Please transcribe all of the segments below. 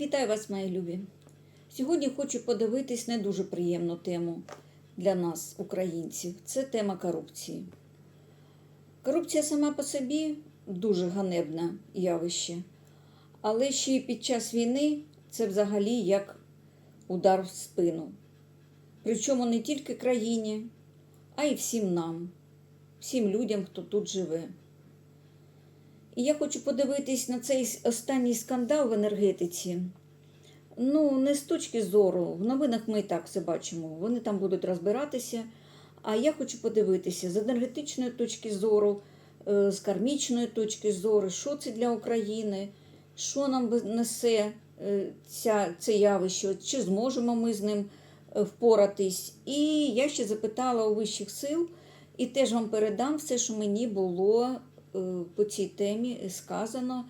Вітаю вас, мої любі! Сьогодні хочу подивитись не дуже приємну тему для нас, українців. Це тема корупції. Корупція сама по собі дуже ганебне явище, але ще й під час війни це взагалі як удар в спину. Причому не тільки країні, а й всім нам, всім людям, хто тут живе. І я хочу подивитись на цей останній скандал в енергетиці. Ну, не з точки зору, в новинах ми і так все бачимо. Вони там будуть розбиратися. А я хочу подивитися з енергетичної точки зору, е, з кармічної точки зору, що це для України, що нам несе е, ця, це явище, чи зможемо ми з ним е, впоратись. І я ще запитала у вищих сил, і теж вам передам все, що мені було по цій темі сказано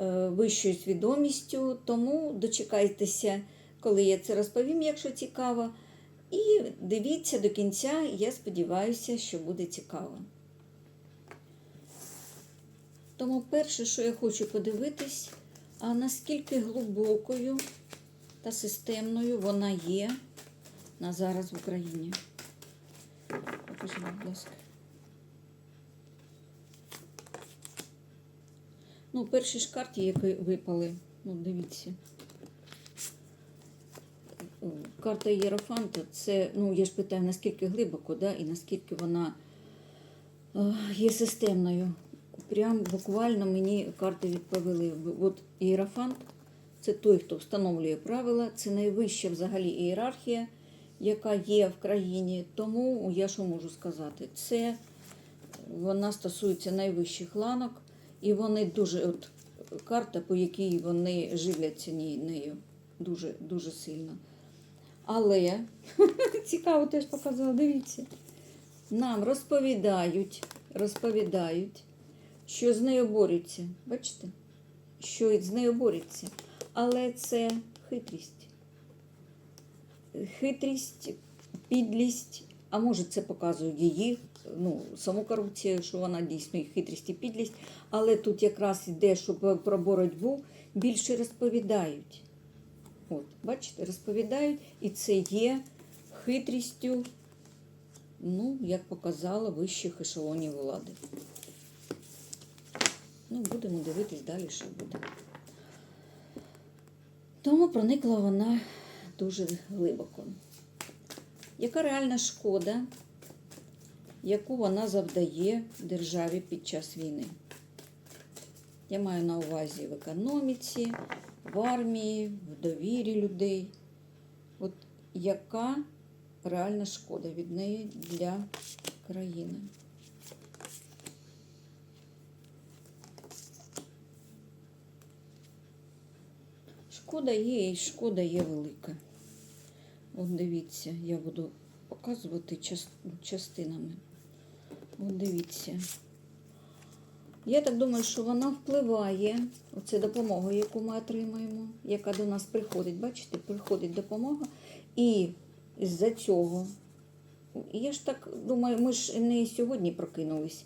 е, вищою свідомістю. Тому дочекайтеся, коли я це розповім, якщо цікаво. І дивіться до кінця, я сподіваюся, що буде цікаво. Тому перше, що я хочу подивитись, а наскільки глибокою та системною вона є на зараз в Україні. Покажи, будь ласка. Ну, перші ж карті, які випали, ну, дивіться. Карта Єрофанта, це, ну, я ж питаю, наскільки глибоко, да, і наскільки вона е, є системною. Прям буквально мені карти відповіли. От Іерофант це той, хто встановлює правила, це найвища взагалі ієрархія, яка є в країні. Тому я що можу сказати? Це вона стосується найвищих ланок, і вони дуже, от карта, по якій вони живляться нею, дуже, дуже сильно. Але цікаво теж показала, дивіться. Нам розповідають, розповідають, що з нею борються. Бачите? Що з нею борються. Але це хитрість. Хитрість, підлість, а може це показує її, ну, саму корупцію, що вона дійсно і хитрість і підлість. Але тут якраз йде, що про- про боротьбу більше розповідають. От, бачите, розповідають, і це є хитрістю, ну, як показала, вищих ешелонів влади. Ну, будемо дивитись далі, що буде. Тому проникла вона дуже глибоко. Яка реальна шкода, яку вона завдає державі під час війни? Я маю на увазі в економіці, в армії, в довірі людей. От яка реальна шкода від неї для країни? Шкода є і шкода є велика. От дивіться, я буду показувати частинами. От дивіться. Я так думаю, що вона впливає, оце допомога, яку ми отримаємо, яка до нас приходить. Бачите, приходить допомога. І з-за цього, я ж так думаю, ми ж не сьогодні прокинулись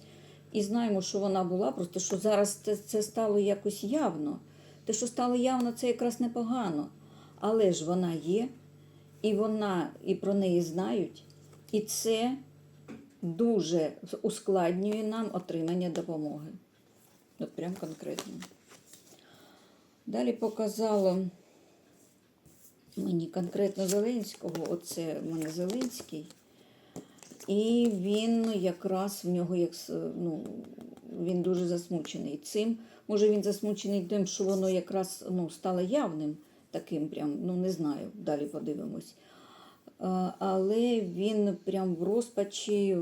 і знаємо, що вона була, просто що зараз це, це стало якось явно. Те, що стало явно, це якраз непогано. Але ж вона є, і вона, і про неї знають, і це дуже ускладнює нам отримання допомоги. От прям конкретно. Далі показало мені конкретно Зеленського, оце в мене Зеленський. І він якраз в нього як ну, він дуже засмучений цим. Може він засмучений тим, що воно якраз ну, стало явним таким, прям, ну не знаю, далі подивимось. А, Але він прям в розпачі,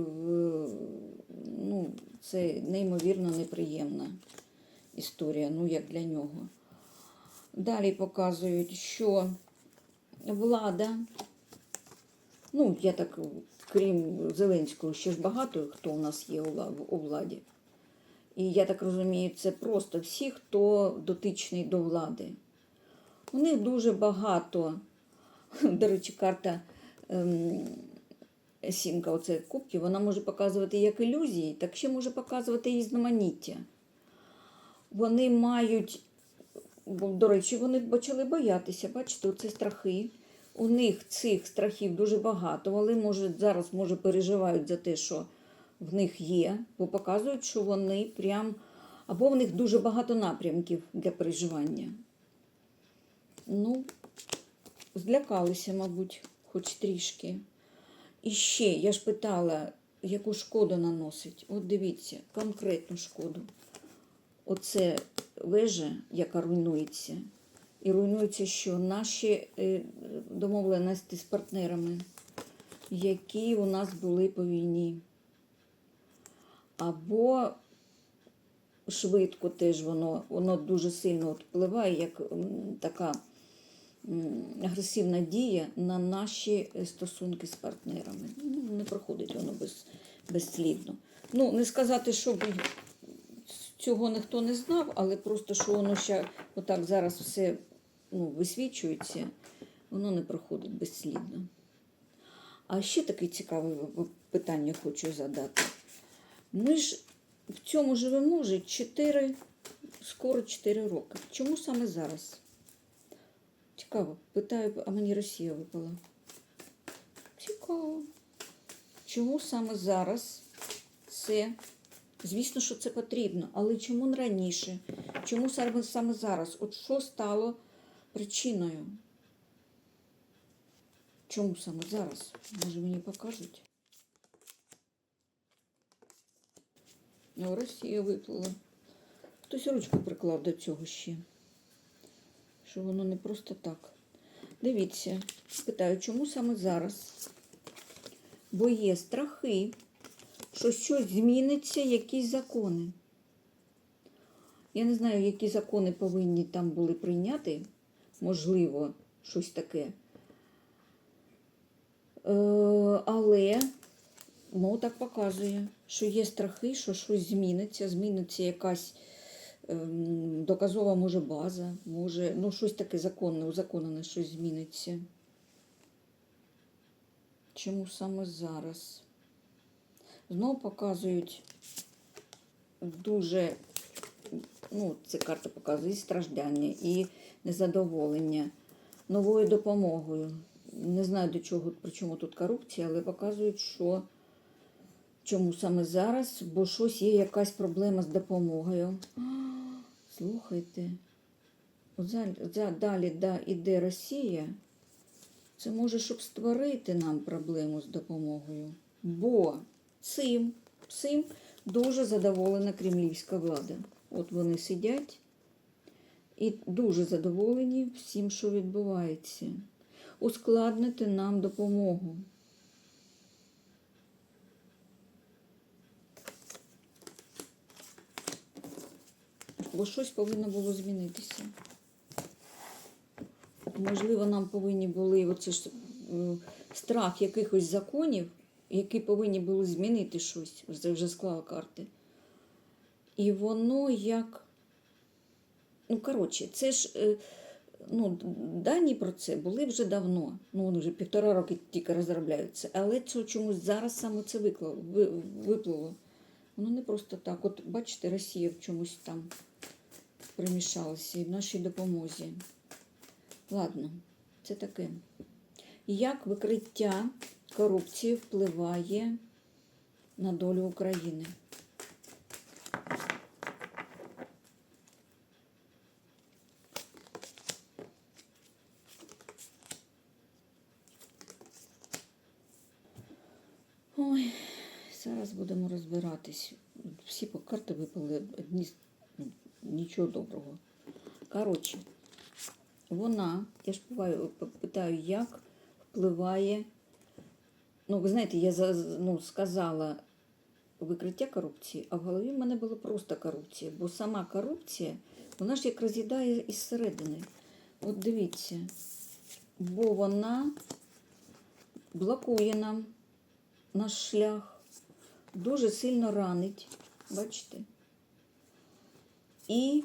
ну, це неймовірно неприємна історія, ну як для нього. Далі показують, що влада, ну, я так, крім Зеленського, ще ж багато хто у нас є у владі. І я так розумію, це просто всі, хто дотичний до влади. У них дуже багато, до речі, карта сімка оце кубків, вона може показувати як ілюзії, так ще може показувати і різноманіття. Вони мають до речі, вони почали боятися. Бачите, оце страхи. У них цих страхів дуже багато, але може, зараз може переживають за те, що в них є, бо показують, що вони прям. Або в них дуже багато напрямків для переживання. Ну, злякалися, мабуть, хоч трішки. І ще, я ж питала, яку шкоду наносить. От дивіться, конкретну шкоду. Оце вежа, яка руйнується. І руйнується, що наші е, домовленості з партнерами, які у нас були по війні. Або швидко теж воно, воно дуже сильно впливає, як така агресивна дія на наші е, стосунки з партнерами. Ну, не проходить воно без, безслідно. Ну, не сказати, щоб цього ніхто не знав, але просто що воно ще отак зараз все ну, висвічується, воно не проходить безслідно. А ще таке цікаве питання хочу задати. Ми ж в цьому живемо вже 4, скоро 4 роки. Чому саме зараз? Цікаво. Питаю, а мені Росія випала. Цікаво. Чому саме зараз це? Звісно, що це потрібно, але чому не раніше? Чому саме, зараз? От що стало причиною? Чому саме зараз? Може мені покажуть? Ну, Росія виплила. Хтось ручку приклав до цього ще. Що воно не просто так. Дивіться, питаю, чому саме зараз? Бо є страхи, що щось зміниться, якісь закони. Я не знаю, які закони повинні там були прийняти. Можливо, щось таке. Е, але ну, так показує, що є страхи, що щось зміниться, зміниться якась доказова може база, може, ну, щось таке законне, узаконене, щось зміниться. Чому саме зараз? Знову показують дуже, ну, ця карта показує і страждання, і незадоволення новою допомогою. Не знаю до чого, при чому тут корупція, але показують, що чому саме зараз, бо щось є якась проблема з допомогою. Слухайте, далі да, іде Росія. Це може, щоб створити нам проблему з допомогою. Бо цим, цим дуже задоволена кремлівська влада. От вони сидять і дуже задоволені всім, що відбувається. Ускладнити нам допомогу. Бо щось повинно було змінитися. Можливо, нам повинні були оце ж е, страх якихось законів, які повинні були змінити щось. Вже склала карти. І воно як. Ну, коротше, це ж е, ну, дані про це були вже давно. Ну, вони вже півтора роки тільки розробляються. Але це чомусь зараз саме це виклало, ви- виплило. Воно не просто так. От бачите, Росія в чомусь там примішалася і в нашій допомозі. Ладно, це таке. Як викриття корупції впливає на долю України? Ой, зараз будемо розбиратись. Всі по карти випали одні ну, нічого доброго. Коротше, вона, я ж питаю, як впливає. Ну, ви знаєте, я ну, сказала викриття корупції, а в голові в мене була просто корупція, бо сама корупція, вона ж як роз'їдає із середини. От дивіться, бо вона блокує нам наш шлях, дуже сильно ранить, бачите? І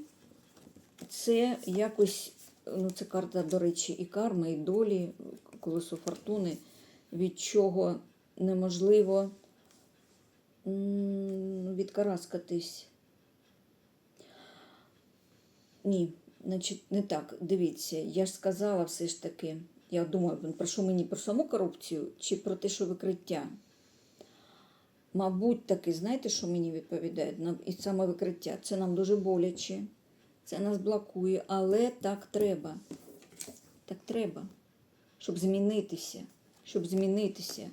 це якось, ну це карта, до речі, і карми, і долі, колесо фортуни, від чого неможливо відкараскатись. Ні, Значить, не так, дивіться, я ж сказала все ж таки, я думаю, про що мені про саму корупцію чи про те, що викриття? Мабуть, таки, знаєте, що мені відповідають? І саме викриття. Це нам дуже боляче, це нас блокує, але так треба. Так треба, щоб змінитися, щоб змінитися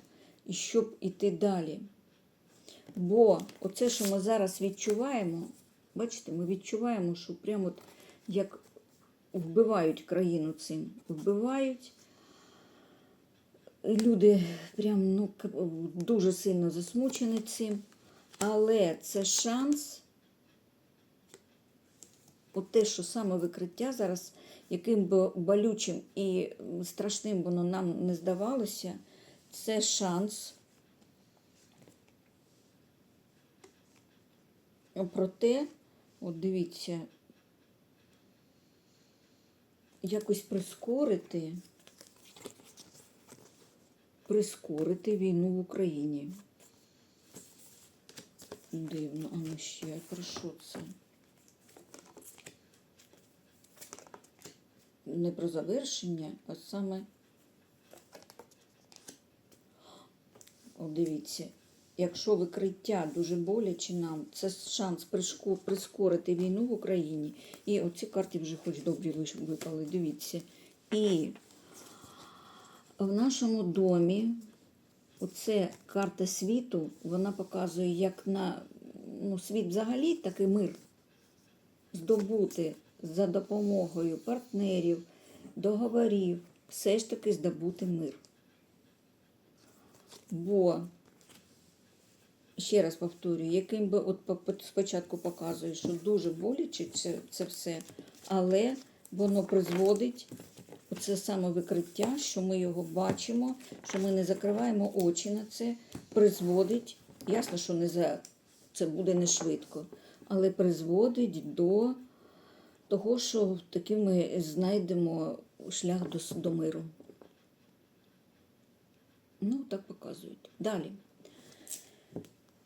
і щоб іти далі. Бо оце, що ми зараз відчуваємо, бачите, ми відчуваємо, що прямо от як вбивають країну цим. Вбивають. Люди прям ну, дуже сильно засмучені цим. Але це шанс, от те, що саме викриття зараз, яким би болючим і страшним воно нам не здавалося, це шанс Проте, от дивіться, якось прискорити, прискорити війну в Україні. Дивно, а ну ще про що це? Не про завершення, а саме. О, дивіться, якщо викриття дуже боляче нам, це шанс прискорити війну в Україні. І оці карти вже хоч добрі випали, дивіться. І в нашому домі оце карта світу, вона показує, як на ну, світ взагалі, так і мир здобути за допомогою партнерів, договорів, все ж таки здобути мир. Бо, ще раз повторюю, яким би от по- по- спочатку показує, що дуже боляче це, це все, але воно призводить оце саме викриття, що ми його бачимо, що ми не закриваємо очі на це, призводить, ясно, що не за це буде не швидко, але призводить до того, що таки ми знайдемо шлях до, до миру. Ну, так показують. Далі.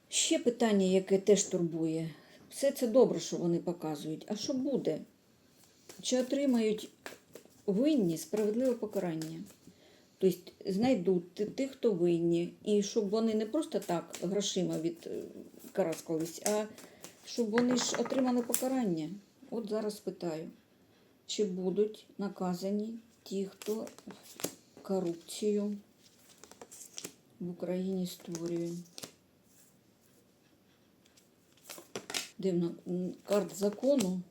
Ще питання, яке теж турбує. Все це добре, що вони показують. А що буде? Чи отримають винні справедливе покарання? Тобто знайдуть тих, хто винні, і щоб вони не просто так грошима відкараскались, а щоб вони ж отримали покарання. От зараз питаю, чи будуть наказані ті, хто корупцію в Україні створює. Дивно, карт закону.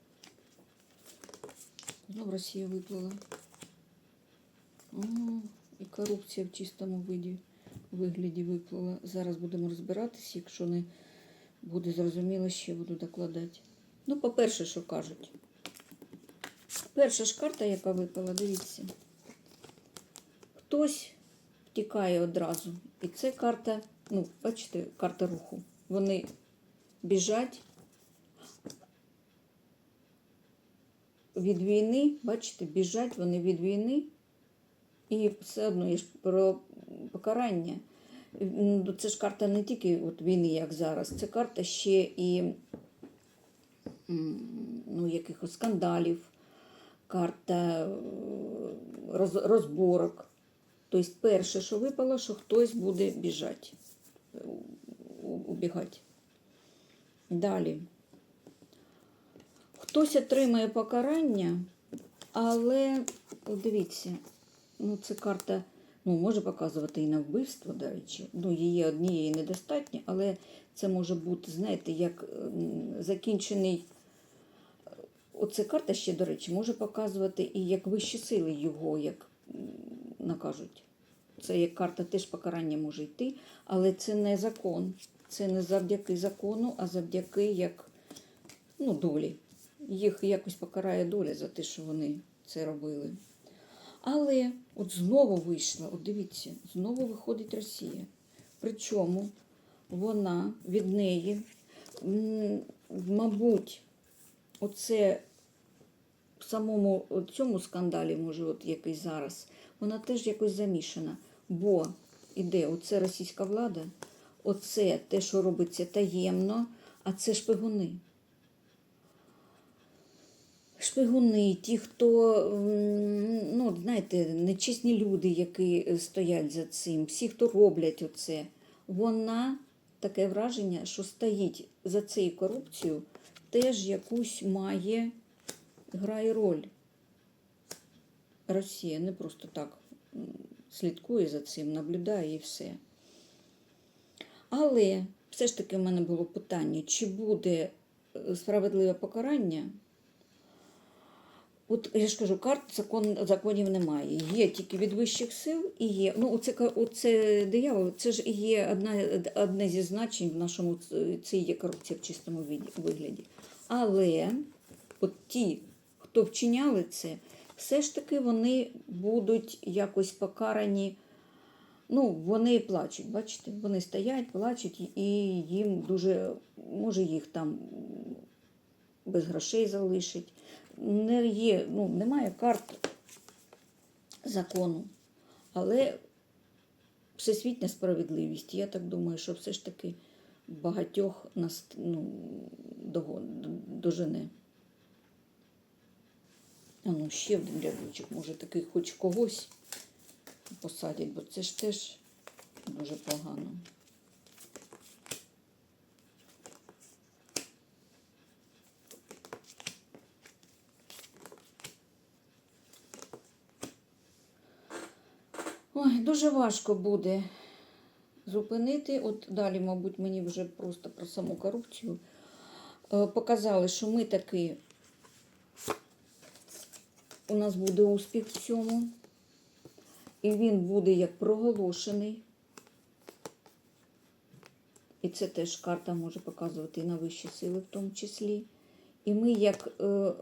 Знов Росія виплила. І корупція в чистому виді, вигляді виплила. Зараз будемо розбиратися, якщо не буде зрозуміло, ще буду докладати. Ну, по-перше, що кажуть. Перша ж карта, яка випала, дивіться. Хтось втікає одразу. І це карта, ну, бачите, карта руху. Вони біжать від війни, бачите, біжать вони від війни. І все одно є ж про покарання. Це ж карта не тільки от війни, як зараз, це карта ще і ну, якихось скандалів, карта е, роз, розборок. Тобто, перше, що випало, що хтось буде біжати, е, убігати. Далі. Хтось отримає покарання, але дивіться, ну це карта ну, може показувати і на вбивство, до речі. Ну, її однієї недостатньо, але це може бути, знаєте, як закінчений. Оце карта ще, до речі, може показувати і як вищі сили його, як накажуть. Це як карта теж покарання може йти, але це не закон. Це не завдяки закону, а завдяки як ну, долі. Їх якось покарає доля за те, що вони це робили. Але от знову вийшла, от дивіться, знову виходить Росія. Причому вона від неї, мабуть, оце в самому цьому скандалі, може, от який зараз, вона теж якось замішана. Бо іде оце російська влада, оце те, що робиться таємно, а це шпигуни. Шпигуни, ті, хто, ну, знаєте, нечесні люди, які е, стоять за цим, всі, хто роблять оце, вона таке враження, що стоїть за цією корупцією, теж якусь має, грає роль. Росія не просто так слідкує за цим, наблюдає і все. Але все ж таки в мене було питання, чи буде е, справедливе покарання? От я ж кажу, карт закон, законів немає. Є тільки від вищих сил і є. Ну, оце, оце диявол, це ж є одна, одне зі значень в нашому це є корупція в чистому вигляді. Але от ті, хто вчиняли це, все ж таки вони будуть якось покарані. Ну, вони плачуть, бачите, вони стоять, плачуть, і їм дуже, може, їх там без грошей залишить. Не є, ну, немає карт закону, але всесвітня справедливість, я так думаю, що все ж таки багатьох нас ну, дожене. А ну, ще один рядочок, може такий хоч когось посадять, бо це ж теж дуже погано. Дуже важко буде зупинити. От далі, мабуть, мені вже просто про саму корупцію е, показали, що ми таки у нас буде успіх в цьому. І він буде як проголошений. І це теж карта може показувати і на вищі сили в тому числі. І ми як е,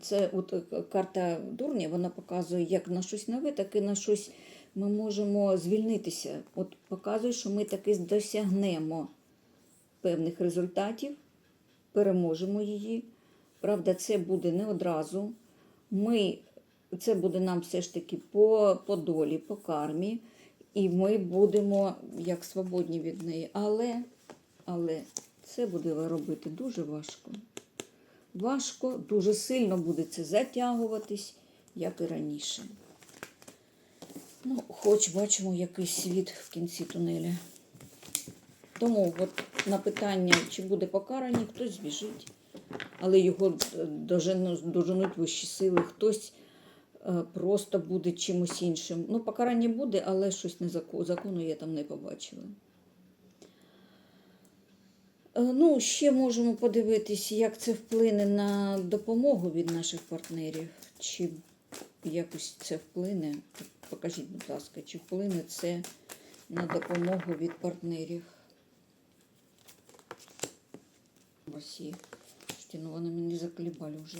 це от е, карта дурня, вона показує як на щось нове, так і на щось ми можемо звільнитися. От показує, що ми таки досягнемо певних результатів, переможемо її. Правда, це буде не одразу. Ми, це буде нам все ж таки по, по долі, по кармі, і ми будемо як свободні від неї. Але, але це буде робити дуже важко. Важко, дуже сильно буде це затягуватись, як і раніше. Ну, хоч бачимо якийсь світ в кінці тунеля. Тому от на питання, чи буде покарані, хтось збіжить, але його доженуть вищі сили, хтось е, просто буде чимось іншим. Ну, покарання буде, але щось закону я там не побачила. Е, Ну, ще можемо подивитись, як це вплине на допомогу від наших партнерів. Чи якось це вплине. Покажіть, будь ласка, чи вплине це на допомогу від партнерів Росії. Ну вони мене заколебали вже.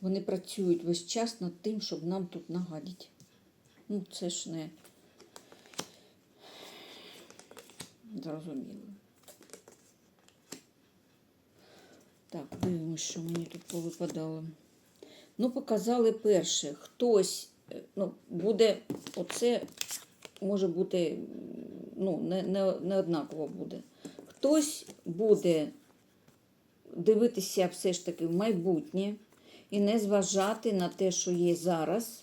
Вони працюють весь час над тим, щоб нам тут нагадити. Ну, це ж не зрозуміло. Так, дивимось, що мені тут повипадало. Ну, показали перше. Хтось е, ну, буде, оце може бути, ну, не, не, не однаково буде. Хтось буде дивитися все ж таки в майбутнє і не зважати на те, що є зараз,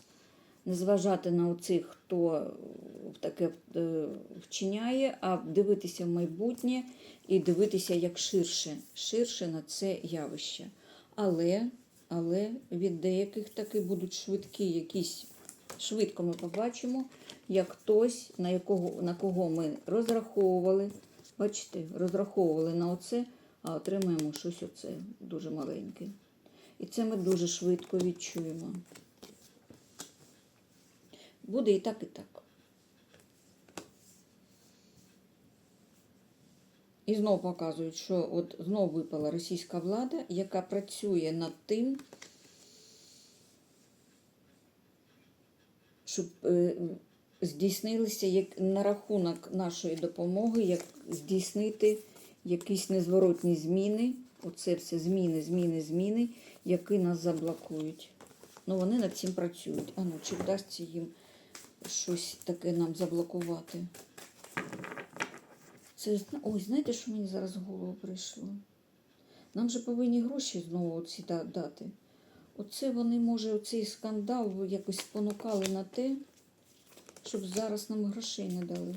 не зважати на оцих, хто таке е, вчиняє, а дивитися в майбутнє і дивитися як ширше, ширше на це явище. Але, але від деяких таки будуть швидкі якісь. Швидко ми побачимо, як хтось, на, якого, на кого ми розраховували, бачите, розраховували на оце, а отримаємо щось оце дуже маленьке. І це ми дуже швидко відчуємо. Буде і так, і так. І знову показують, що от знову випала російська влада, яка працює над тим, щоб е, здійснилися як на рахунок нашої допомоги, як здійснити якісь незворотні зміни. Оце все зміни, зміни, зміни, які нас заблокують. Ну, вони над цим працюють. А ну, чи вдасться їм щось таке нам заблокувати? Це, ой, знаєте, що мені зараз в голову прийшло? Нам же повинні гроші знову ці дати. Оце вони, може, оцей скандал якось спонукали на те, щоб зараз нам грошей не дали.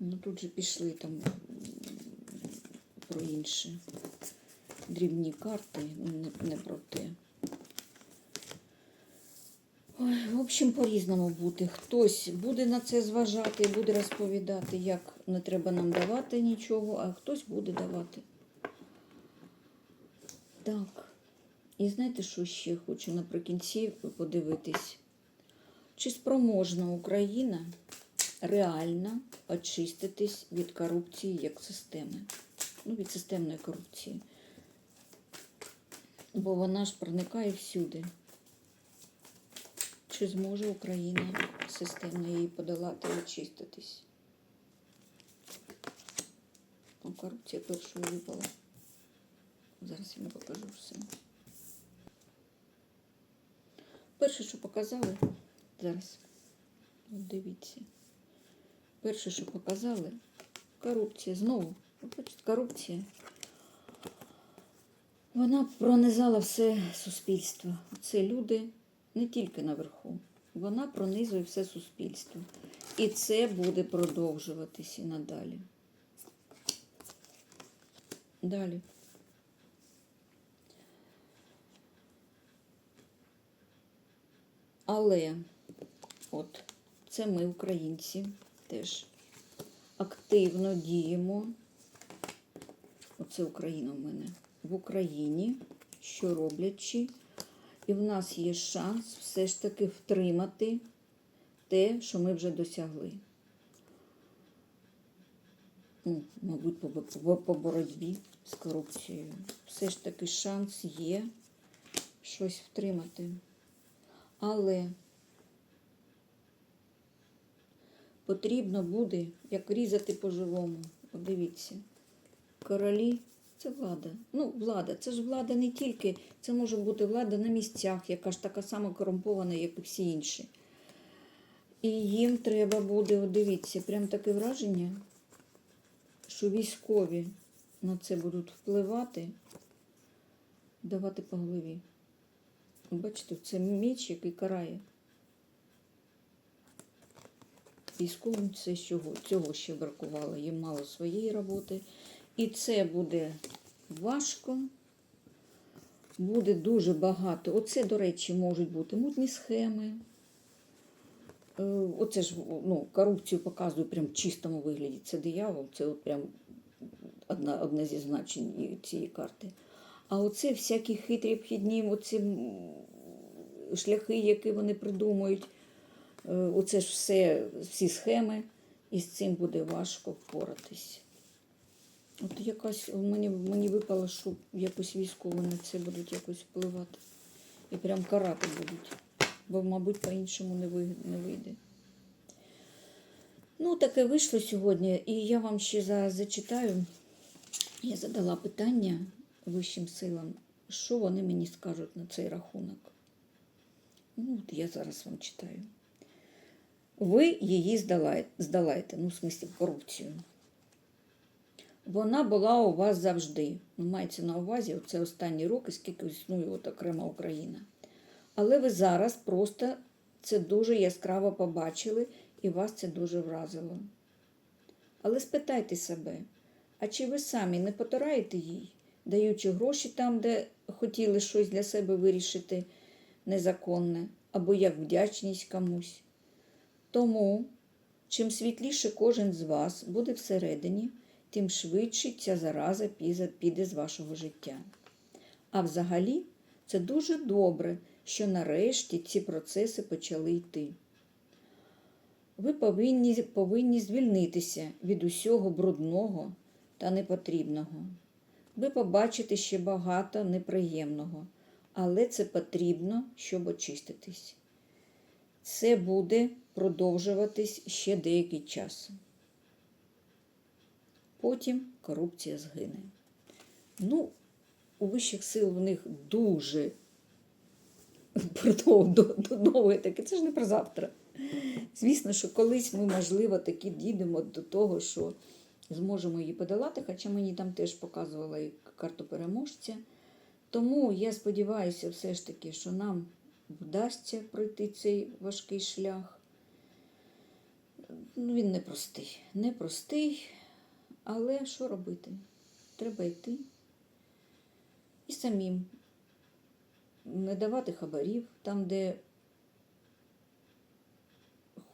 Ну тут же пішли там про інше. Дрібні карти, не, не про те. Ой, в общем, по-різному бути. Хтось буде на це зважати, буде розповідати, як не треба нам давати нічого, а хтось буде давати. Так. І знаєте, що ще хочу наприкінці подивитись? Чи спроможна Україна реально очиститись від корупції як системи? Ну, від системної корупції. Бо вона ж проникає всюди. Чи зможе Україна системно її подолати і очиститись? О, корупція першою випала. Зараз я вам покажу все. Перше, що показали, зараз. Дивіться. Перше, що показали, корупція. Знову, корупція. Вона пронизала все суспільство. Це люди не тільки наверху. Вона пронизує все суспільство. І це буде продовжуватись і надалі. Далі. Але от це ми, українці, теж активно діємо. Оце Україна в мене. В Україні, що роблячи, і в нас є шанс все ж таки втримати те, що ми вже досягли. Ну, мабуть, по, по, боротьбі з корупцією. Все ж таки шанс є щось втримати. Але потрібно буде, як різати по-живому. Подивіться, королі це влада. Ну, влада, це ж влада не тільки, це може бути влада на місцях, яка ж така сама корумпована, як і всі інші. І їм треба буде, от дивіться, прям таке враження, що військові на це будуть впливати, давати по голові. Бачите, це меч, який карає. Військовим це чого? Цього ще бракувало. Їм мало своєї роботи. І це буде важко, буде дуже багато. Оце, до речі, можуть бути мутні схеми. Е, Оце ж ну, корупцію показую прям в чистому вигляді. Це диявол, це от прям одна, одне зі значень цієї карти. А оце всякі хитрі обхідні, оці шляхи, які вони придумують. Е, Оце ж все, всі схеми, і з цим буде важко впоратись. От якась мені, мені випало, що якось військові на це будуть якось впливати. І прям карати будуть. Бо, мабуть, по-іншому не, не вийде. Ну, таке вийшло сьогодні. І я вам ще зараз зачитаю. Я задала питання вищим силам, що вони мені скажуть на цей рахунок. Ну, от я зараз вам читаю. Ви її здала- здолаєте, ну, в смислі, корупцію. Вона була у вас завжди. Ну, мається на увазі, це останні роки, скільки існує от окрема Україна. Але ви зараз просто це дуже яскраво побачили, і вас це дуже вразило. Але спитайте себе, а чи ви самі не потираєте їй, даючи гроші там, де хотіли щось для себе вирішити незаконне, або як вдячність комусь? Тому, чим світліше кожен з вас буде всередині, тим швидше ця зараза піде з вашого життя. А взагалі, це дуже добре, що нарешті ці процеси почали йти. Ви повинні, повинні звільнитися від усього брудного та непотрібного. Ви побачите ще багато неприємного, але це потрібно, щоб очиститись. Це буде продовжуватись ще деякий час. Потім корупція згине. Ну, у вищих сил в них дуже довге таке. Це ж не про завтра. Звісно, що колись ми, можливо, таки дійдемо до того, що зможемо її подолати, хоча мені там теж показувала і карту переможця. Тому я сподіваюся, все ж таки, що нам вдасться пройти цей важкий шлях. Ну, він непростий. Непростий, але що робити? Треба йти і самим не давати хабарів там, де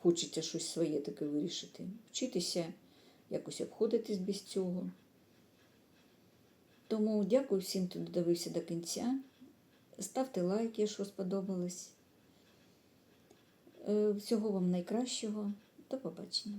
хочеться щось своє таке вирішити. Вчитися якось обходитись без цього. Тому дякую всім, хто додивився до кінця. Ставте лайк, якщо сподобалось. Е, Всього вам найкращого. До побачення.